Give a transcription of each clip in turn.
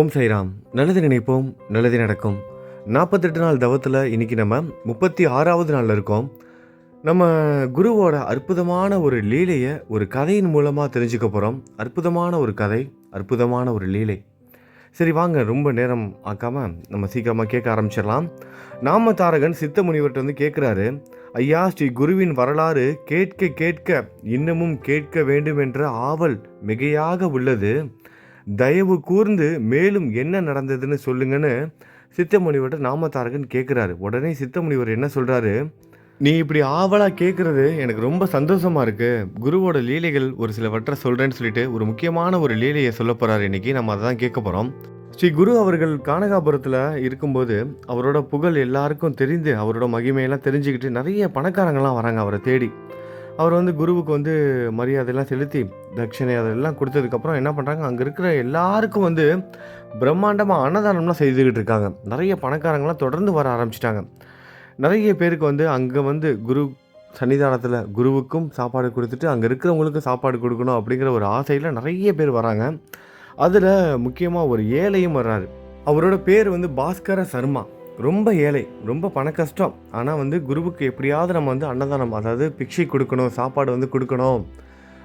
ஓம் சைராம் நல்லது நினைப்போம் நல்லது நடக்கும். நாற்பத்தெட்டு நாள் தவத்தில் இன்னைக்கு நம்ம முப்பத்தி ஆறாவது நாளில் இருக்கோம். நம்ம குருவோட அற்புதமான ஒரு லீலையை ஒரு கதையின் மூலமாக தெரிஞ்சுக்க போகிறோம் அற்புதமான ஒரு கதை அற்புதமான ஒரு லீலை. சரி வாங்க ரொம்ப நேரம் ஆக்காமல் நம்ம சீக்கிரமாக கேட்க ஆரம்பிச்சிடலாம். நாம தாரகன் சித்த முனிவர்கிட்ட வந்து கேட்குறாரு ஐயா ஸ்ரீ குருவின் வரலாறு கேட்க கேட்க இன்னமும் கேட்க வேண்டும் என்ற ஆவல் மிகையாக உள்ளது. தயவு கூர்ந்து மேலும் என்ன நடந்ததுன்னு சொல்லுங்கன்னு சித்தமுனிவர்கிட்ட நாமத்தாரகன் கேட்குறாரு உடனே சித்தமுனிவர் என்ன சொல்கிறாரு நீ இப்படி ஆவலாக கேட்குறது எனக்கு ரொம்ப சந்தோஷமாக இருக்குது குருவோட லீலைகள் ஒரு சிலவற்றை சொல்கிறேன்னு சொல்லிட்டு ஒரு முக்கியமான ஒரு லீலையை சொல்ல போகிறாரு இன்னைக்கு. நம்ம அதை தான் கேட்க போகிறோம் ஸ்ரீ குரு அவர்கள் கானகாபுரத்தில் இருக்கும்போது அவரோட புகழ் எல்லாருக்கும் தெரிந்து அவரோட மகிமையெல்லாம் தெரிஞ்சுக்கிட்டு நிறைய பணக்காரங்கள்லாம் வராங்க அவரை தேடி. அவர் வந்து குருவுக்கு வந்து மரியாதையெல்லாம் செலுத்தி தட்சிணை அதெல்லாம் கொடுத்ததுக்கப்புறம் என்ன பண்ணுறாங்க அங்கே இருக்கிற எல்லாருக்கும் வந்து பிரம்மாண்டமாக அன்னதானம்லாம் செய்துக்கிட்டு இருக்காங்க. நிறைய பணக்காரங்களாம் தொடர்ந்து வர ஆரம்பிச்சிட்டாங்க. நிறைய பேருக்கு வந்து அங்கே வந்து குரு சன்னிதானத்தில் குருவுக்கும் சாப்பாடு கொடுத்துட்டு அங்கே இருக்கிறவங்களுக்கும் சாப்பாடு கொடுக்கணும் அப்படிங்கிற ஒரு ஆசையில் நிறைய பேர் வராங்க. அதில் முக்கியமாக ஒரு ஏழையும் வர்றாரு. அவரோட பேர் வந்து பாஸ்கர சர்மா. ரொம்ப ஏழை ரொம்ப பண கஷ்டம் ஆனால் வந்து குருவுக்கு எப்படியாவது நம்ம வந்து அன்னதானம் அதாவது பிக்ஷை கொடுக்கணும் சாப்பாடு வந்து கொடுக்கணும்.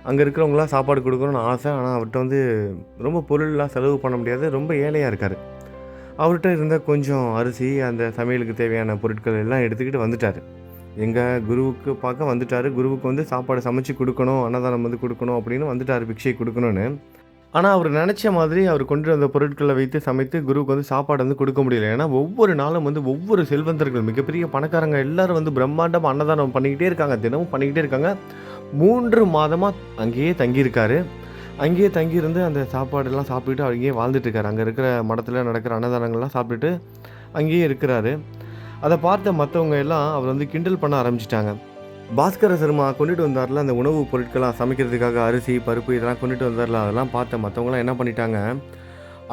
அங்கே இருக்கிறவங்களாம் சாப்பாடு கொடுக்கணும்னு ஆசை. ஆனால் அவர்கிட்ட வந்து ரொம்ப பொருள்லாம் செலவு பண்ண முடியாது. ரொம்ப ஏழையாக இருக்கார். அவர்கிட்ட இருந்த கொஞ்சம் அரிசி அந்த சமையலுக்கு தேவையான பொருட்கள் எல்லாம் எடுத்துக்கிட்டு வந்துட்டார். எங்கள் குருவுக்கு பார்க்க வந்துட்டார். குருவுக்கு வந்து சாப்பாடு சமைச்சு கொடுக்கணும் அன்னதானம் வந்து கொடுக்கணும் அப்படின்னு வந்துட்டார் பிக்ஷை கொடுக்கணும்னு. ஆனால் அவர் நினச்ச மாதிரி அவர் கொண்டு வந்த பொருட்களை வைத்து சமைத்து குருவுக்கு வந்து சாப்பாடு வந்து கொடுக்க முடியல. ஏன்னா ஒவ்வொரு நாளும் வந்து ஒவ்வொரு செல்வந்தர்கள் மிகப்பெரிய பணக்காரங்க எல்லாரும் வந்து பிரம்மாண்டம் அன்னதானம் பண்ணிக்கிட்டே இருக்காங்க. தினமும் பண்ணிக்கிட்டே இருக்காங்க. மூன்று மாதமாக அங்கேயே தங்கியிருக்காரு. அங்கேயே தங்கியிருந்து அந்த சாப்பாடெல்லாம் சாப்பிட்டுட்டு அங்கேயே வாழ்ந்துட்டுருக்காரு அங்கே இருக்கிற மடத்தில் நடக்கிற அன்னதானங்கள்லாம் சாப்பிட்டுட்டு அங்கேயே இருக்கிறாரு. அதை பார்த்த மற்றவங்க எல்லாம் அவர் வந்து கிண்டல் பண்ண ஆரம்பிச்சிட்டாங்க. பாஸ்கர சர்மா கொண்டுட்டு வந்தார்ல அந்த உணவுப் பொருட்களாக சமைக்கிறதுக்காக அரிசி பருப்பு இதெல்லாம் கொண்டுட்டு வந்தார்ல அதெல்லாம் பார்த்த மற்றவங்களாம் என்ன பண்ணிட்டாங்க?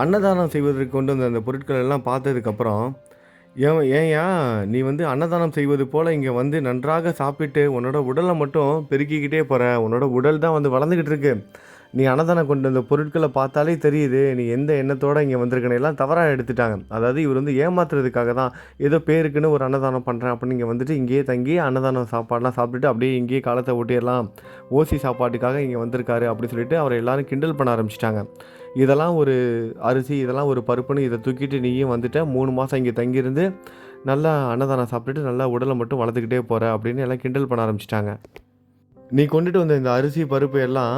அன்னதானம் செய்வதற்கு கொண்டு வந்த அந்த பொருட்கள் எல்லாம் பார்த்ததுக்கப்புறம் ஏன் ஏன்யா நீ வந்து அன்னதானம் செய்வது போல் இங்கே வந்து நன்றாக சாப்பிட்டு உன்னோட உடலை மட்டும் பெருக்கிக்கிட்டே போகிற உன்னோட உடல் தான் வந்து வளர்ந்துக்கிட்டு இருக்கு. நீ அன்னதானம் கொண்டு வந்த பொருட்களை பார்த்தாலே தெரியுது நீ எந்த எண்ணத்தோடு இங்கே வந்திருக்கணும் எல்லாம் தவறாக எடுத்துட்டாங்க. அதாவது இவர் வந்து ஏமாத்துறதுக்காக தான் ஏதோ பேருக்குன்னு ஒரு அன்னதானம் பண்ணுறேன் அப்படின்னு இங்கே வந்துட்டு இங்கேயே தங்கி அன்னதானம் சாப்பாடெலாம் சாப்பிட்டுட்டு அப்படியே இங்கேயே காலத்தை ஓட்டிடலாம். ஓசி சாப்பாட்டுக்காக இங்கே வந்திருக்காரு அப்படின்னு சொல்லிட்டு அவரை எல்லாரும் கிண்டல் பண்ண ஆரம்பிச்சிட்டாங்க. இதெல்லாம் ஒரு அரிசி இதெல்லாம் ஒரு பருப்புன்னு இதை தூக்கிட்டு நீயும் வந்துட்ட மூணு மாதம் இங்கே தங்கியிருந்து நல்லா அன்னதானம் சாப்பிட்டுட்டு நல்லா உடலை மட்டும் வளர்த்துக்கிட்டே போகிற அப்படின்னு எல்லாம் கிண்டல் பண்ண ஆரம்பிச்சிட்டாங்க. நீ கொண்டுட்டு வந்த இந்த அரிசி பருப்பு எல்லாம்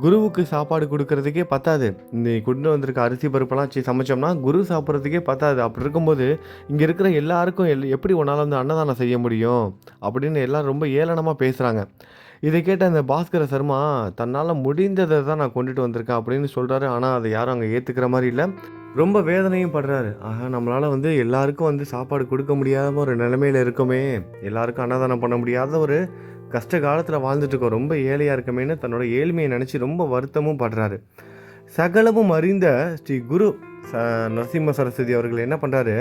குருவுக்கு சாப்பாடு கொடுக்கறதுக்கே பத்தாது. நீ கொண்டு வந்திருக்க அரிசி பருப்பெல்லாம் வச்சு சமைச்சோம்னா குரு சாப்பிட்றதுக்கே பத்தாது. அப்படி இருக்கும்போது இங்கே இருக்கிற எல்லாருக்கும் எல் எப்படி உன்னால் வந்து அன்னதானம் செய்ய முடியும்? அப்படின்னு எல்லாம் ரொம்ப ஏளனமாக பேசுகிறாங்க இதை கேட்ட அந்த பாஸ்கர சர்மா தன்னால் முடிந்ததை தான் நான் கொண்டுட்டு வந்திருக்கேன் அப்படின்னு சொல்கிறாரு ஆனால் அதை யாரும் அங்கே ஏற்றுக்கிற மாதிரி இல்லை. ரொம்ப வேதனையும் படுறாரு. ஆஹா நம்மளால் வந்து எல்லாருக்கும் வந்து சாப்பாடு கொடுக்க முடியாத ஒரு நிலைமையில் இருக்கோமே. எல்லாருக்கும் அன்னதானம் பண்ண முடியாத ஒரு கஷ்ட காலத்தில் வாழ்ந்துட்டு இருக்கோம் ரொம்ப ஏழையாக இருக்கமேன்னு தன்னோட ஏழ்மையை நினச்சி ரொம்ப வருத்தமும் படுறாரு. சகலமும் அறிந்த ஸ்ரீ குரு ச நரசிம்ம சரஸ்வதி அவர்கள் என்ன பண்ணுறாரு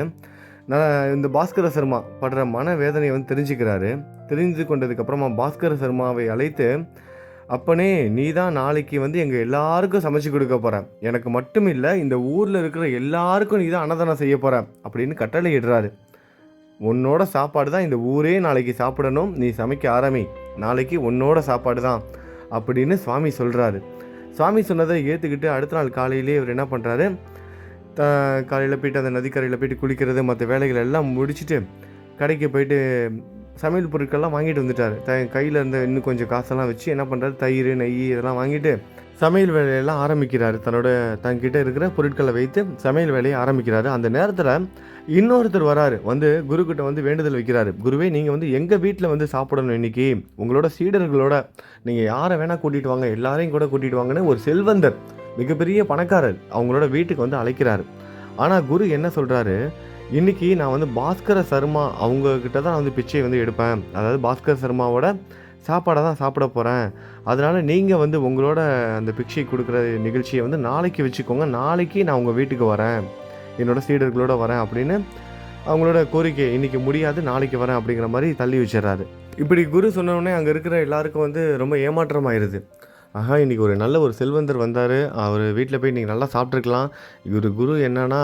நான் இந்த பாஸ்கர சர்மா படுற மன வேதனையை வந்து தெரிஞ்சுக்கிறாரு. தெரிஞ்சு கொண்டதுக்கப்புறமா பாஸ்கர சர்மாவை அழைத்து அப்பனே நீ தான் நாளைக்கு வந்து எங்கள் எல்லாருக்கும் சமைச்சு கொடுக்க போகிற எனக்கு மட்டும் இல்லை இந்த ஊரில் இருக்கிற எல்லாருக்கும் நீ தான் அன்னதானம் செய்ய போகிற அப்படின்னு கட்டளை இடுறாரு உன்னோட சாப்பாடு தான் இந்த ஊரே நாளைக்கு சாப்பிடணும். நீ சமைக்க ஆரம்பி. நாளைக்கு உன்னோட சாப்பாடு தான் அப்படின்னு சுவாமி சொல்கிறாரு சுவாமி சொன்னதை ஏற்றுக்கிட்டு அடுத்த நாள் காலையிலே இவர் என்ன பண்ணுறாரு த காலையில் போயிட்டு அந்த நதிக்கரையில் போயிட்டு குளிக்கிறது மற்ற வேலைகள் எல்லாம் முடிச்சுட்டு கடைக்கு போயிட்டு சமையல் பொருட்கள்லாம் வாங்கிட்டு வந்துட்டார். த கையில் இருந்த இன்னும் கொஞ்சம் காசெல்லாம் வச்சு என்ன பண்ணுறாரு தயிர் நெய் இதெல்லாம் வாங்கிட்டு சமையல் வேலையெல்லாம் ஆரம்பிக்கிறாரு. தன்னோட தன்கிட்ட இருக்கிற பொருட்களை வைத்து சமையல் வேலையை ஆரம்பிக்கிறாரு. அந்த நேரத்தில் இன்னொருத்தர் வராரு வந்து குருக்கிட்ட வந்து வேண்டுதல் வைக்கிறாரு. குருவே நீங்கள் வந்து எங்கள் வீட்டில் வந்து சாப்பிடணும் இன்னைக்கு? உங்களோட சீடர்களோட நீங்கள் யாரை வேணால் கூட்டிகிட்டு வாங்க எல்லாரையும் கூட கூட்டிகிட்டு வாங்கன்னு ஒரு செல்வந்தர் மிகப்பெரிய பணக்காரர் அவங்களோட வீட்டுக்கு வந்து அழைக்கிறாரு. ஆனால் குரு என்ன சொல்கிறாரு இன்றைக்கி நான் வந்து பாஸ்கர சர்மா அவங்கக்கிட்ட தான் வந்து பிச்சை வந்து எடுப்பேன். அதாவது பாஸ்கர சர்மாவோட சாப்பாடை தான் சாப்பிட போகிறேன் அதனால் நீங்கள் வந்து உங்களோட அந்த பிக்ஷை கொடுக்குற நிகழ்ச்சியை வந்து நாளைக்கு வச்சுக்கோங்க. நாளைக்கு நான் உங்கள் வீட்டுக்கு வரேன். என்னோட சீடர்களோட வரேன் அப்படின்னு அவங்களோட கோரிக்கை இன்னைக்கு முடியாது நாளைக்கு வரேன் அப்படிங்கிற மாதிரி தள்ளி வச்சிடறாரு. இப்படி குரு சொன்னோடனே அங்கே இருக்கிற எல்லாருக்கும் வந்து ரொம்ப ஏமாற்றமாயிருது. ஆஹா இன்றைக்கி ஒரு நல்ல ஒரு செல்வந்தர் வந்தார். அவர் வீட்டில் போய் இன்றைக்கி நல்லா சாப்பிட்ருக்கலாம் இவர் குரு என்னன்னா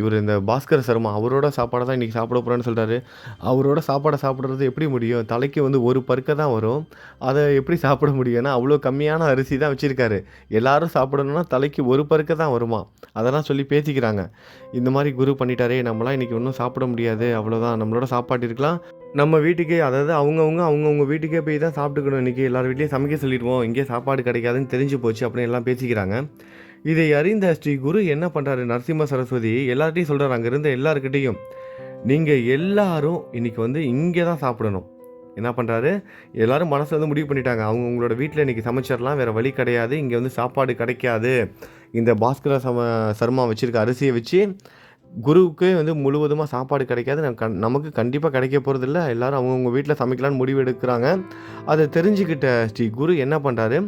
இவர் இந்த பாஸ்கர சர்மா அவரோட சாப்பாடை தான் இன்றைக்கி சாப்பிட போகிறேன்னு சொல்கிறாரு அவரோட சாப்பாடை சாப்பிட்றது எப்படி முடியும்? தலைக்கு வந்து ஒரு பருக்க தான் வரும். அதை எப்படி சாப்பிட முடியும்னா அவ்வளோ கம்மியான அரிசி தான் வச்சுருக்காரு. எல்லாரும் சாப்பிடணும்னா தலைக்கு ஒரு பருக்க தான் வருமா? அதெல்லாம் சொல்லி பேசிக்கிறாங்க. இந்த மாதிரி குரு பண்ணிட்டாரே நம்மளாம் இன்றைக்கி ஒன்றும் சாப்பிட முடியாது. அவ்வளோதான் நம்மளோட சாப்பாடு இருக்கலாம். நம்ம வீட்டுக்கே அதாவது அவங்கவுங்க அவங்கவுங்க வீட்டுக்கே போய் தான் சாப்பிட்டுக்கணும் இன்றைக்கி எல்லார் வீட்லேயும் சமைக்க சொல்லிடுவோம் இங்கே சாப்பாடு கிடைக்காதுன்னு தெரிஞ்சு போச்சு அப்படின்னு எல்லாம் பேசிக்கிறாங்க. இதை அறிந்த ஸ்ரீ குரு என்ன பண்ணுறாரு நரசிம்ம சரஸ்வதி எல்லார்ட்டையும் சொல்கிறார் அங்கே இருந்த எல்லாருக்கிட்டேயும் நீங்கள் எல்லாரும் இன்றைக்கி வந்து இங்கே தான் சாப்பிடணும். என்ன பண்ணுறாரு எல்லாரும் மனசுல வந்து முடிவு பண்ணிட்டாங்க. அவங்க உங்களோட வீட்டில் இன்றைக்கி சமைச்சிடலாம் வேறு வழி கிடையாது. இங்கே வந்து சாப்பாடு கிடைக்காது. இந்த பாஸ்கர சம சர்மா வச்சுருக்க அரிசியை வச்சு குருவுக்கே வந்து முழுவதுமாக சாப்பாடு கிடைக்காது. கண் நமக்கு கண்டிப்பாக கிடைக்க போகிறதில்ல எல்லாரும் அவங்கவுங்க வீட்டில் சமைக்கலான்னு முடிவு எடுக்கிறாங்க. அதை தெரிஞ்சுக்கிட்ட ஸ்ரீ குரு என்ன பண்ணுறாரு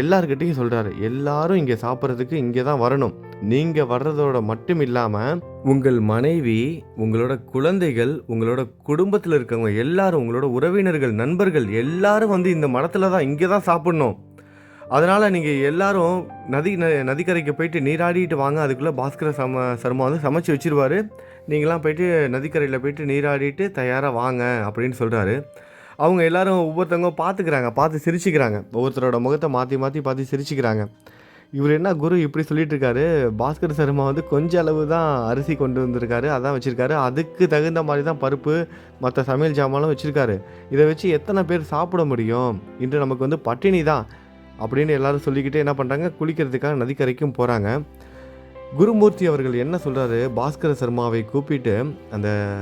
எல்லாருக்கிட்டையும் சொல்கிறாரு எல்லாரும் இங்கே சாப்பிட்றதுக்கு இங்கே தான் வரணும். நீங்கள் வர்றதோட மட்டும் இல்லாமல் உங்கள் மனைவி உங்களோட குழந்தைகள் உங்களோட குடும்பத்தில் இருக்கவங்க எல்லாரும் உங்களோட உறவினர்கள் நண்பர்கள் எல்லாரும் வந்து இந்த மடத்தில் தான் இங்கே தான் சாப்பிட்ணும். அதனால் நீங்கள் எல்லாரும் நதி ந நதிக்கரைக்கு போயிட்டு நீராடிட்டு வாங்க. அதுக்குள்ளே பாஸ்கர சம சர்மா வந்து சமைச்சு வச்சிருவாரு. நீங்களாம் போயிட்டு நதிக்கரையில் போயிட்டு நீராடிட்டு தயாராக வாங்க அப்படின்னு சொல்கிறாரு அவங்க எல்லாரும் ஒவ்வொருத்தவங்க பார்த்துக்கிறாங்க பார்த்து சிரிச்சுக்கிறாங்க. ஒவ்வொருத்தரோட முகத்தை மாற்றி மாற்றி பார்த்து சிரிச்சுக்கிறாங்க. இவர் என்ன குரு இப்படி சொல்லிட்டு இருக்காரு பாஸ்கர் சர்மா வந்து கொஞ்ச அளவு தான் அரிசி கொண்டு வந்திருக்காரு அதான் வச்சுருக்காரு. அதுக்கு தகுந்த மாதிரி தான் பருப்பு மற்ற சமையல் ஜாமான்லாம் வச்சுருக்காரு. இதை வச்சு எத்தனை பேர் சாப்பிட முடியும்? இன்று நமக்கு வந்து பட்டினி தான். அப்படின்னு எல்லாரும் சொல்லிக்கிட்டே என்ன பண்ணுறாங்க குளிக்கிறதுக்காக நதிக்கரைக்கும் போகிறாங்க குருமூர்த்தி அவர்கள் என்ன சொல்கிறாரு பாஸ்கர சர்மாவை கூப்பிட்டு அந்த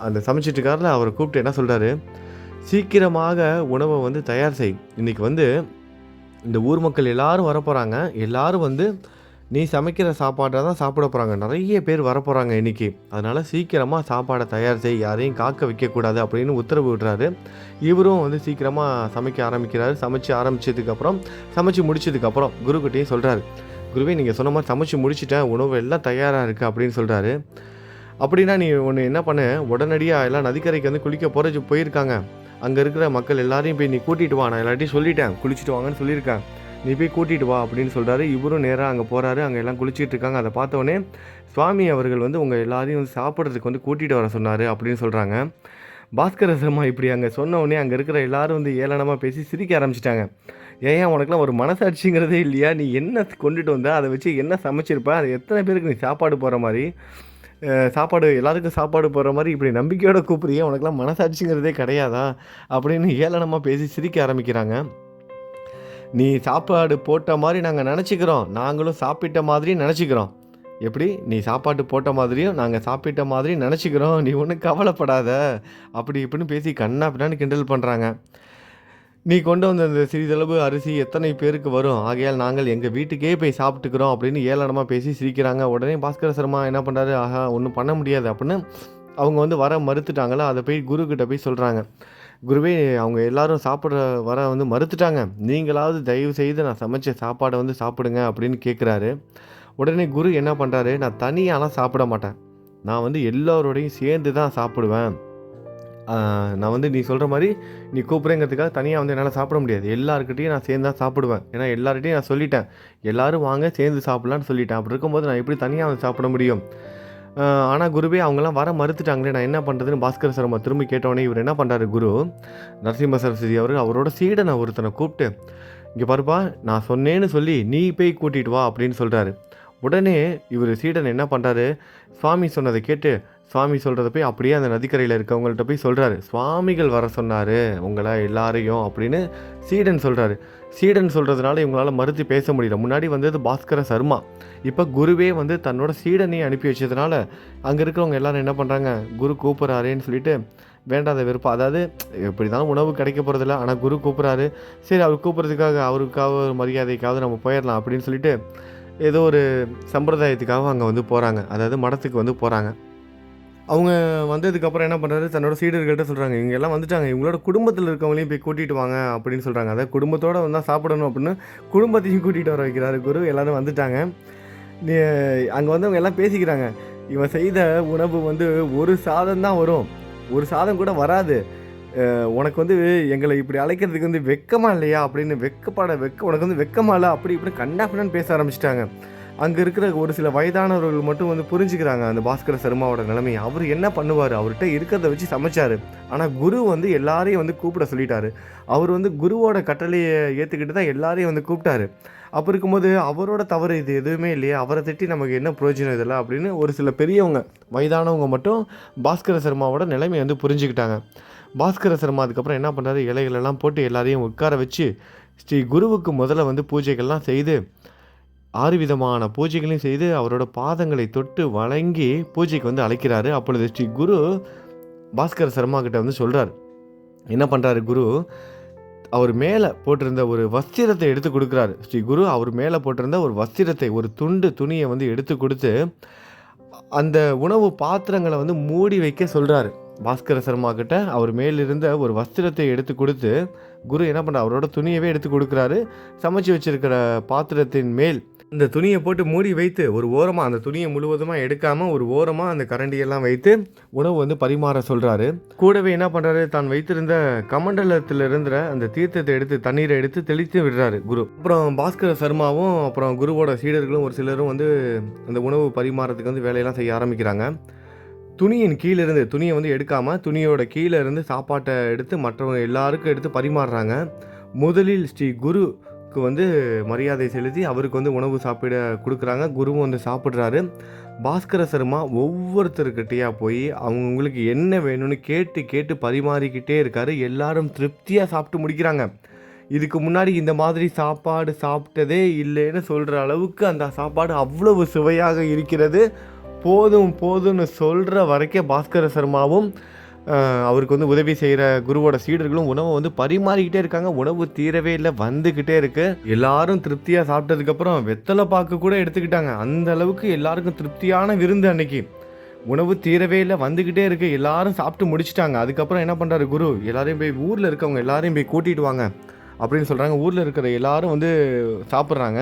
அந்த சமைச்சிட்டுக்காரில் அவரை கூப்பிட்டு என்ன சொல்கிறாரு சீக்கிரமாக உணவை வந்து தயார் செய். இன்றைக்கி வந்து இந்த ஊர் மக்கள் எல்லாரும் வரப்போகிறாங்க எல்லோரும் வந்து நீ சமைக்கிற சாப்பாடை தான் சாப்பிட போகிறாங்க நிறைய பேர் வரப்போகிறாங்க இன்னைக்கு. அதனால் சீக்கிரமாக சாப்பாடை தயார் செய். யாரையும் காக்க வைக்கக்கூடாது அப்படின்னு உத்தரவு விடுறாரு. இவரும் வந்து சீக்கிரமாக சமைக்க ஆரம்பிக்கிறாரு. சமைச்சு ஆரம்பிச்சதுக்கப்புறம் சமைச்சு முடிச்சதுக்கப்புறம் குருக்கிட்டையும் சொல்கிறாரு குருவே நீங்கள் சொன்ன மாதிரி சமைச்சு முடிச்சிட்டேன். உணவு எல்லாம் தயாராக இருக்குது அப்படின்னு சொல்கிறாரு அப்படின்னா நீ ஒன்று என்ன பண்ண? உடனடியாக எல்லாம் நதிக்கரைக்கு வந்து குளிக்க போகிற போயிருக்காங்க. அங்கே இருக்கிற மக்கள் எல்லாரையும் போய் நீ கூட்டிகிட்டு வா. நான் எல்லாத்தையும் சொல்லிட்டேன். குளிச்சுட்டு வாங்கன்னு சொல்லியிருக்கேன் நீ போய் கூட்டிகிட்டு வா அப்படின்னு சொல்கிறாரு இவரும் நேராக அங்கே போகிறாரு அங்கே எல்லாம் குளிச்சுட்டு இருக்காங்க. அதை பார்த்தோன்னே சுவாமி அவர்கள் வந்து உங்கள் எல்லாரையும் வந்து சாப்பிட்றதுக்கு வந்து கூட்டிகிட்டு வர சொன்னார் அப்படின்னு சொல்கிறாங்க பாஸ்கர சர்மா இப்படி அங்கே சொன்னோடனே அங்கே இருக்கிற எல்லாரும் வந்து ஏளனமாக பேசி சிரிக்க ஆரம்பிச்சிட்டாங்க. ஏன் உனக்குலாம் ஒரு மனசாட்சிங்கிறதே இல்லையா? நீ என்ன கொண்டுட்டு வந்த? அதை வச்சு என்ன சமைச்சிருப்ப? அது எத்தனை பேருக்கு நீ சாப்பாடு போகிற மாதிரி? சாப்பாடு எல்லாருக்கும் சாப்பாடு போடுற மாதிரி இப்படி நம்பிக்கையோட கூப்பிடுறியே? உனக்குலாம் மனசாட்சிங்கிறதே கிடையாதா? அப்படின்னு ஏளனமாக பேசி சிரிக்க ஆரம்பிக்கிறாங்க. நீ சாப்பாடு போட்ட மாதிரி நாங்கள் நினச்சிக்கிறோம். நாங்களும் சாப்பிட்ட மாதிரி நினச்சிக்கிறோம். எப்படி? நீ சாப்பாட்டு போட்ட மாதிரியும் நாங்கள் சாப்பிட்ட மாதிரி நினச்சிக்கிறோம். நீ ஒன்றும் கவலைப்படாத. அப்படி இப்படின்னு பேசி கண்ணா பின்னான்னு கிண்டல் பண்ணுறாங்க நீ கொண்டு வந்த இந்த சிறிதளவு அரிசி எத்தனை பேருக்கு வரும்? ஆகையால் நாங்கள் எங்கள் வீட்டுக்கே போய் சாப்பிட்டுக்கிறோம் அப்படின்னு ஏளனமாக பேசி சிரிக்கிறாங்க. உடனே பாஸ்கர சர்மா என்ன பண்ணுறாரு ஆஹா ஒன்றும் பண்ண முடியாது அப்படின்னு அவங்க வந்து வர மறுத்துட்டாங்களா? அதை போய் குரு போய் சொல்கிறாங்க குருவே அவங்க எல்லாரும் சாப்பிட்ற வர வந்து மறுத்துட்டாங்க. நீங்களாவது தயவு செய்து நான் சமைச்ச சாப்பாடை வந்து சாப்பிடுங்க அப்படின்னு கேட்குறாரு உடனே குரு என்ன பண்ணுறாரு நான் தனியாலாம் சாப்பிட மாட்டேன். நான் வந்து எல்லோரோடையும் சேர்ந்து தான் சாப்பிடுவேன். நான் வந்து நீ சொல்கிற மாதிரி நீ கூப்பிட்றேங்கிறதுக்காக தனியாக வந்து என்னால் சாப்பிட முடியாது. எல்லாருக்கிட்டையும் நான் சேர்ந்து தான் சாப்பிடுவேன். ஏன்னா எல்லார்கிட்டையும் நான் சொல்லிட்டேன். எல்லோரும் வாங்க சேர்ந்து சாப்பிட்லான்னு சொல்லிட்டேன். அப்படி இருக்கும்போது நான் எப்படி தனியாக வந்து சாப்பிட முடியும்? ஆனால் குருவே அவங்கெல்லாம் வர மறுத்துட்டாங்களே நான் என்ன பண்ணுறதுன்னு பாஸ்கர சர்மா திரும்பி கேட்டோடனே இவர் என்ன பண்ணுறாரு குரு? நரசிம்ம சரஸ்வதி அவர் அவரோட சீடனை ஒருத்தனை கூப்பிட்டு இங்கே பாருப்பா நான் சொன்னேன்னு சொல்லி நீ போய் கூட்டிகிட்டு வா அப்படின்னு சொல்கிறாரு உடனே இவர் சீடன் என்ன பண்ணுறாரு சுவாமி சொன்னதை கேட்டு சுவாமி சொல்கிறத போய் அப்படியே அந்த நதிக்கரையில் இருக்கவங்கள்ட்ட போய் சொல்கிறாரு சுவாமிகள் வர சொன்னார் உங்களை எல்லாரையும் அப்படின்னு சீடன் சொல்கிறாரு சீடன் சொல்கிறதுனால இவங்களால் மறுத்து பேச முடியல. முன்னாடி வந்தது பாஸ்கர சர்மா. இப்போ குருவே வந்து தன்னோட சீடனையும் அனுப்பி வச்சதுனால அங்கே இருக்கிறவங்க எல்லாரும் என்ன பண்ணுறாங்க குரு கூப்பிட்றாரேன்னு சொல்லிட்டு வேண்டாத விருப்பம் அதாவது எப்படி தான் உணவு கிடைக்க போகிறதில்ல ஆனால் குரு கூப்பிட்றாரு. சரி அவர் கூப்பிட்றதுக்காக அவருக்காக ஒரு மரியாதைக்காவது நம்ம போயிடலாம் அப்படின்னு சொல்லிட்டு ஏதோ ஒரு சம்பிரதாயத்துக்காக அங்கே வந்து போகிறாங்க அதாவது மடத்துக்கு வந்து போகிறாங்க அவங்க வந்ததுக்கப்புறம் என்ன பண்ணுறாரு தன்னோட சீடர்கள்ட்ட சொல்கிறாங்க இவங்க எல்லாம் வந்துட்டாங்க. இவங்களோட குடும்பத்தில் இருக்கவங்களையும் போய் கூட்டிகிட்டு வாங்க அப்படின்னு சொல்கிறாங்க அதை குடும்பத்தோடு வந்தால் சாப்பிடணும் அப்படின்னு குடும்பத்தையும் கூட்டிகிட்டு வர வைக்கிறாரு குரு. எல்லோரும் வந்துட்டாங்க. அங்கே வந்து அவங்க எல்லாம் பேசிக்கிறாங்க. இவன் செய்த உணவு வந்து ஒரு சாதம் தான் வரும். ஒரு சாதம் கூட வராது. உனக்கு வந்து எங்களை இப்படி அழைக்கிறதுக்கு வந்து வெக்கமா இல்லையா? அப்படின்னு வெக்கப்பட வெக்க உனக்கு வந்து வெக்கமா இல்லை? அப்படி இப்படி கண்டாபின்னு பேச ஆரம்பிச்சிட்டாங்க. அங்கே இருக்கிற ஒரு சில வயதானவர்கள் மட்டும் வந்து புரிஞ்சுக்கிறாங்க அந்த பாஸ்கர சர்மாவோட நிலைமையை. அவர் என்ன பண்ணுவார்? அவர்கிட்ட இருக்கிறத வச்சு சமைச்சார். ஆனால் குரு வந்து எல்லாரையும் வந்து கூப்பிட சொல்லிட்டாரு. அவர் வந்து குருவோட கட்டளையை ஏற்றுக்கிட்டு தான் எல்லாரையும் வந்து கூப்பிட்டாரு. அப்போ இருக்கும்போது அவரோட தவறு இது எதுவுமே இல்லையா. அவரை திட்டி நமக்கு என்ன பிரயோஜனம் இதில் அப்படின்னு ஒரு சில பெரியவங்க வயதானவங்க மட்டும் பாஸ்கர சர்மாவோட நிலைமையை வந்து புரிஞ்சுக்கிட்டாங்க. பாஸ்கர சர்மா அதுக்கப்புறம் என்ன பண்ணுறாரு இலைகளெல்லாம் போட்டு எல்லாரையும் உட்கார வச்சு ஸ்ரீ குருவுக்கு முதல்ல வந்து பூஜைகள்லாம் செய்து ஆறு விதமான பூஜைகளையும் செய்து அவரோட பாதங்களை தொட்டு வணங்கி பூஜைக்கு வந்து அழைக்கிறாரு. அப்பொழுது ஸ்ரீ குரு பாஸ்கர சர்மா கிட்ட வந்து சொல்கிறார் என்ன பண்ணுறாரு குரு? அவர் மேலே போட்டிருந்த ஒரு வஸ்திரத்தை எடுத்து கொடுக்குறாரு. ஸ்ரீ குரு அவர் மேலே போட்டிருந்த ஒரு வஸ்திரத்தை ஒரு துண்டு துணியை வந்து எடுத்து கொடுத்து அந்த உணவு பாத்திரங்களை வந்து மூடி வைக்க சொல்கிறாரு பாஸ்கர சர்மா கிட்ட அவர் மேலிருந்த ஒரு வஸ்திரத்தை எடுத்து கொடுத்து குரு என்ன பண்ணுறாரு அவரோட துணியவே எடுத்து கொடுக்குறாரு. சமைச்சு வச்சிருக்கிற பாத்திரத்தின் மேல் இந்த துணியை போட்டு மூடி வைத்து ஒரு ஓரமாக அந்த துணியை முழுவதுமாக எடுக்காமல் ஒரு ஓரமாக அந்த கரண்டியெல்லாம் வைத்து உணவு வந்து பரிமாற சொல்கிறாரு கூடவே என்ன பண்ணுறாரு தான் வைத்திருந்த கமண்டலத்தில் இருந்த அந்த தீர்த்தத்தை எடுத்து தண்ணீரை எடுத்து தெளித்து விடுறாரு குரு. அப்புறம் பாஸ்கர சர்மாவும் அப்புறம் குருவோட சீடர்களும் ஒரு சிலரும் வந்து அந்த உணவு பரிமாறத்துக்கு வந்து வேலையெல்லாம் செய்ய ஆரம்பிக்கிறாங்க. துணியின் கீழே இருந்து துணியை வந்து எடுக்காமல் துணியோட கீழே இருந்து சாப்பாட்டை எடுத்து மற்றவங்க எல்லாருக்கும் எடுத்து பரிமாறுறாங்க. முதலில் ஸ்ரீ குரு குருவுக்கு வந்து மரியாதை செலுத்தி அவருக்கு வந்து உணவு சாப்பிட கொடுக்குறாங்க. குருவும் வந்து சாப்பிட்றாரு. பாஸ்கர சர்மா ஒவ்வொருத்தருக்கிட்டேயா போய் அவங்களுக்கு என்ன வேணும்னு கேட்டு கேட்டு பரிமாறிக்கிட்டே இருக்காரு. எல்லாரும் திருப்தியாக சாப்பிட்டு முடிக்கிறாங்க. இதுக்கு முன்னாடி இந்த மாதிரி சாப்பாடு சாப்பிட்டதே இல்லைன்னு சொல்கிற அளவுக்கு அந்த சாப்பாடு அவ்வளவு சுவையாக இருக்கிறது. போதும் போதும்னு சொல்கிற வரைக்கும் பாஸ்கர சர்மாவும் அவருக்கு வந்து உதவி செய்கிற குருவோட சீடர்களும் உணவை வந்து பரிமாறிக்கிட்டே இருக்காங்க. உணவு தீரவே இல்லை வந்துக்கிட்டே இருக்கு. எல்லாரும் திருப்தியாக சாப்பிட்டதுக்கப்புறம் வெத்தலை பாக்கு கூட எடுத்துக்கிட்டாங்க. அந்த அளவுக்கு எல்லாருக்கும் திருப்தியான விருந்து அன்னைக்கு. உணவு தீரவே இல்லை வந்துக்கிட்டே இருக்கு. எல்லாரும் சாப்பிட்டு முடிச்சிட்டாங்க. அதுக்கப்புறம் என்ன பண்ணுறாரு குரு? எல்லாரையும் போய் ஊரில் இருக்கவங்க எல்லாரையும் போய் கூட்டிகிட்டு வாங்க. அப்படின்னு சொல்கிறாங்க ஊரில் இருக்கிற எல்லாரும் வந்து சாப்பிட்றாங்க.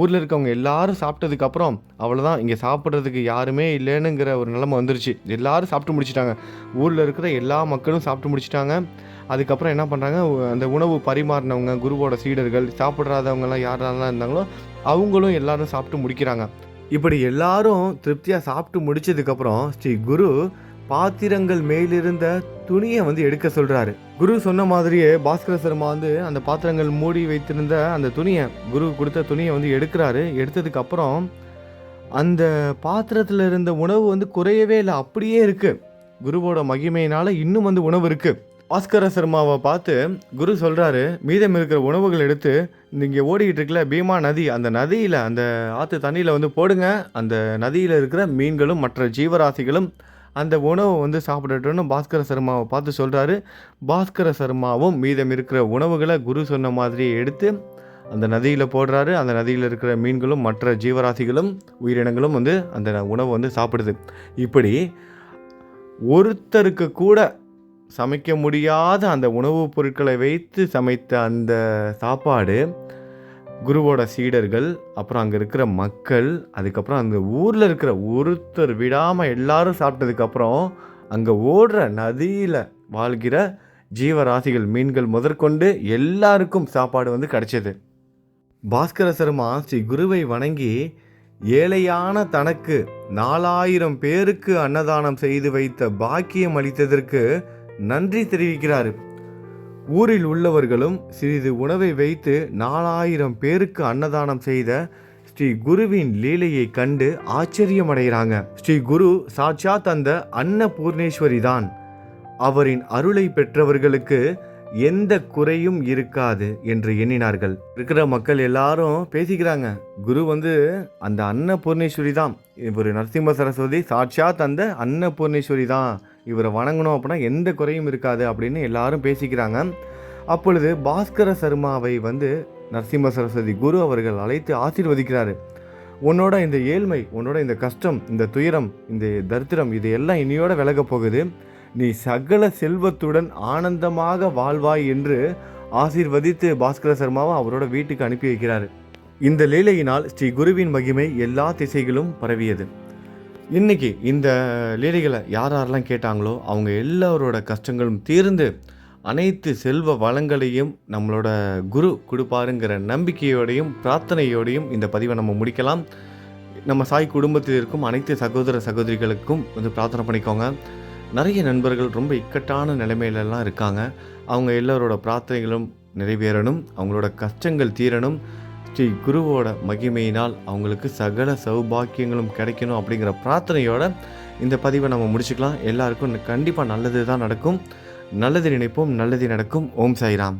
ஊரில் இருக்கவங்க எல்லாரும் சாப்பிட்டதுக்கப்புறம் அவ்வளோதான் இங்கே சாப்பிட்றதுக்கு யாருமே இல்லைனுங்கிற ஒரு நிலைமை வந்துருச்சு. எல்லாரும் சாப்பிட்டு முடிச்சிட்டாங்க. ஊரில் இருக்கிற எல்லா மக்களும் சாப்பிட்டு முடிச்சிட்டாங்க. அதுக்கப்புறம் என்ன பண்ணுறாங்க அந்த உணவு பரிமாறினவங்க குருவோட சீடர்கள் சாப்பிட்றாதவங்கலாம் யாரெல்லாம் இருந்தாங்களோ அவங்களும் எல்லாரும் சாப்பிட்டு முடிக்கிறாங்க. இப்படி எல்லாரும் திருப்தியாக சாப்பிட்டு முடிச்சதுக்கப்புறம் ஸ்ரீ குரு பாத்திரங்கள் மேலிருந்த துணியை வந்து எடுக்க சொல்கிறாரு குரு சொன்ன மாதிரியே பாஸ்கர சர்மா வந்து அந்த பாத்திரங்கள் மூடி வைத்திருந்த அந்த துணியை குரு கொடுத்த துணியை வந்து எடுக்கிறாரு. எடுத்ததுக்கு அப்புறம் அந்த பாத்திரத்தில் இருந்த உணவு வந்து குறையவே இல்லை அப்படியே இருக்குது குருவோட மகிமையினால் இன்னும் வந்து உணவு இருக்குது பாஸ்கர சர்மாவை பார்த்து குரு சொல்கிறாரு மீதம் இருக்கிற உணவுகள் எடுத்து இங்கே ஓடிக்கிட்டு இருக்கல பீமா நதி அந்த நதியில் அந்த ஆற்று தண்ணியில் வந்து போடுங்க. அந்த நதியில் இருக்கிற மீன்களும் மற்ற ஜீவராசிகளும் அந்த உணவை வந்து சாப்பிடட்டும்னு பாஸ்கர சர்மாவை பார்த்து சொல்கிறாரு பாஸ்கர சர்மாவும் மீதம் இருக்கிற உணவுகளை குரு சொன்ன மாதிரியே எடுத்து அந்த நதியில் போடுறாரு. அந்த நதியில் இருக்கிற மீன்களும் மற்ற ஜீவராசிகளும் உயிரினங்களும் வந்து அந்த உணவை வந்து சாப்பிடுது. இப்படி ஒருத்தருக்கு கூட சமைக்க முடியாத அந்த உணவுப் பொருட்களை வைத்து சமைத்த அந்த சாப்பாடு குருவோட சீடர்கள் அப்புறம் அங்கே இருக்கிற மக்கள் அதுக்கப்புறம் அந்த ஊரில் இருக்கிற ஒருத்தர் விடாமல் எல்லாரும் சாப்பிட்டதுக்கப்புறம் அங்கே ஓடுற நதியில் வாழ்கிற ஜீவராசிகள் மீன்கள் முதற்கொண்டு எல்லாருக்கும் சாப்பாடு வந்து கிடைச்சது. பாஸ்கர சர்மா ஸ்ரீ குருவை வணங்கி ஏழையான தனக்கு நாலாயிரம் பேருக்கு அன்னதானம் செய்து வைத்த பாக்கியம் அளித்ததற்கு நன்றி தெரிவிக்கிறார். ஊரில் உள்ளவர்களும் சிறிது உணவை வைத்து நாலாயிரம் பேருக்கு அன்னதானம் செய்த ஸ்ரீ குருவின் லீலையை கண்டு ஆச்சரியமடைகிறாங்க. ஸ்ரீ குரு சாட்சாத் அந்த அன்னபூர்ணேஸ்வரி தான். அவரின் அருளை பெற்றவர்களுக்கு எந்த குறையும் இருக்காது என்று எண்ணினார்கள். இருக்கிற மக்கள் எல்லாரும் பேசிக்கிறாங்க. குரு வந்து அந்த அன்னபூர்ணேஸ்வரி தான். இவர் நரசிம்ம சரஸ்வதி சாட்சாத் அந்த அன்னபூர்ணேஸ்வரி தான். இவரை வணங்கணும் அப்படின்னா எந்த குறையும் இருக்காது அப்படின்னு எல்லாரும் பேசிக்கிறாங்க. அப்பொழுது பாஸ்கர சர்மாவை வந்து நரசிம்ம சரஸ்வதி குரு அவர்கள் அழைத்து ஆசீர்வதிக்கிறாரு. உன்னோட இந்த ஏழ்மை உன்னோட இந்த கஷ்டம் இந்த துயரம் இந்த தரித்திரம் இது எல்லாம் இனியோட விலகப் போகுது. நீ சகல செல்வத்துடன் ஆனந்தமாக வாழ்வாய் என்று ஆசீர்வதித்து பாஸ்கர சர்மாவை அவரோட வீட்டுக்கு அனுப்பி வைக்கிறார். இந்த லீலையினால் ஸ்ரீ குருவின் மகிமை எல்லா திசைகளும் பரவியது. இன்னைக்கு இந்த லீலைகளை யார் யாரெல்லாம் கேட்டாங்களோ அவங்க எல்லாரோட கஷ்டங்களும் தீர்ந்து அனைத்து செல்வ வளங்களையும் நம்மளோட குரு கொடுப்பாருங்கிற நம்பிக்கையோடையும் பிரார்த்தனையோடையும் இந்த பதிவை நம்ம முடிக்கலாம். நம்ம சாய் குடும்பத்தில் இருக்கும் அனைத்து சகோதர சகோதரிகளுக்கும் வந்து பிரார்த்தனை பண்ணிக்கோங்க. நிறைய நண்பர்கள் ரொம்ப இக்கட்டான நிலைமையிலலாம் இருக்காங்க. அவங்க எல்லாரோட பிரார்த்தனைகளும் நிறைவேறணும். அவங்களோட கஷ்டங்கள் தீரணும். ஸ்ரீ குருவோட மகிமையினால் அவங்களுக்கு சகல சௌபாக்கியங்களும் கிடைக்கணும் அப்படிங்கிற பிரார்த்தனையோட இந்த பதிவை நம்ம முடிச்சுக்கலாம். எல்லாருக்கும் கண்டிப்பாக நல்லது தான் நடக்கும். நல்லது நினைப்போம் நல்லது நடக்கும். ஓம் சாய்ராம்.